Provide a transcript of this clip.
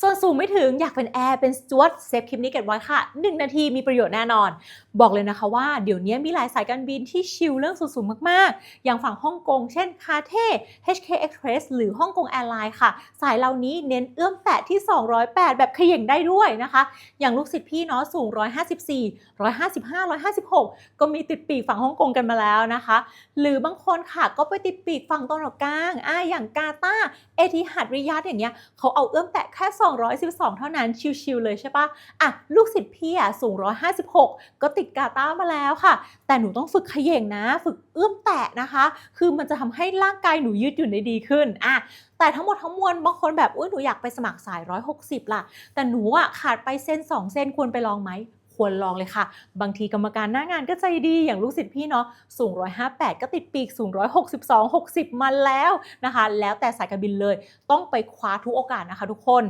ส่วนสูงไม่ถึงอยากเป็นแอร์เป็นสจวตเซฟคลิปนี้เก็บไว้ค่ะ 1 นาทีมีประโยชน์แน่นอน บอกเลยนะคะว่าเดี๋ยวนี้มีหลายสายการบินที่ชิลเรื่องสูงๆมากๆ อย่างฝั่งฮ่องกง เช่นคาเท่ HK Express หรือฮ่องกงแอร์ไลน์ค่ะ สายเหล่านี้เน้นเอื้อมแตะที่ 208 แบบเขย่งได้ด้วยนะคะ อย่างลูกศิษย์พี่เนาะสูง 154 155 156 ก็มีติดปีกฝั่งฮ่องกงกันมาแล้วนะคะ หรือบางคนค่ะก็ไปติดปีกฝั่งตะวันออกกลางอ่าอย่างกาตาร์เอทิฮัดริยาดอย่างเงี้ยเขาเอาเอื้อมแตะแค่212 เท่านั้นชิลๆเลยใช่ปะอะลูกศิษย์พี่อะสูง 156 ก็ติดกาตามาแล้วค่ะ แต่หนูต้องฝึกเขย่งนะ ฝึกเอื้อมแตะนะคะ คือมันจะทำให้ร่างกายหนูยืดหยุ่นได้ดีขึ้นอะแต่ทั้งหมดทั้งมวลบางคนแบบอุ้ยหนูอยากไปสมัครสาย 160 ล่ะ แต่หนูอะขาดไปเส้น 2 เส้นควรไปลองไหมควรลองเลยค่ะ บางทีกรรมการหน้างานก็ใจดีอย่างลูกศิษย์พี่เนาะสูง 158 ก็ติดปีกสูง 162 60 มาแล้วนะคะ แล้วแต่สายการบินเลยต้องไปคว้าทุกโอกาสนะคะทุกคน